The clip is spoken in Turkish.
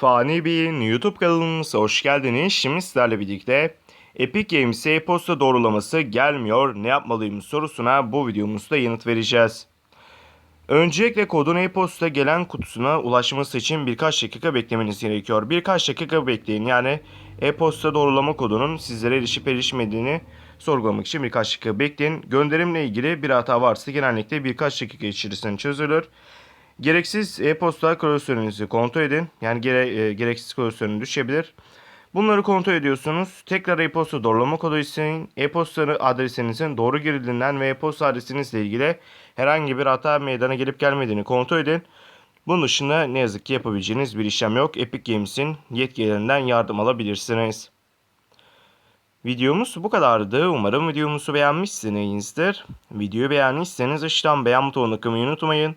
Fani Bey'in YouTube kanalımıza hoş geldiniz. Şimdi sizlerle birlikte Epic Games'e e-posta doğrulaması gelmiyor. Ne yapmalıyım sorusuna bu videomuzda yanıt vereceğiz. Öncelikle kodun e-posta gelen kutusuna ulaşması için birkaç dakika beklemeniz gerekiyor. Birkaç dakika bekleyin. Yani e-posta doğrulama kodunun sizlere erişip erişmediğini sorgulamak için birkaç dakika bekleyin. Gönderimle ilgili bir hata varsa genellikle birkaç dakika içerisinde çözülür. Gereksiz e-posta klasörünüzü kontrol edin. Yani gere, e, gereksiz klasörünü düşebilir. Bunları kontrol ediyorsunuz. Tekrar e-posta doğrulama kodu isteyin. E-posta adresinizin doğru girildiğinden ve e-posta adresinizle ilgili herhangi bir hata meydana gelip gelmediğini kontrol edin. Bunun dışında ne yazık ki yapabileceğiniz bir işlem yok. Epic Games'in yetkililerinden yardım alabilirsiniz. Videomuz bu kadardı. Umarım videomuzu beğenmişsinizdir. Videoyu beğendiyseniz aşağıdan beğen butonuna kılmayı unutmayın.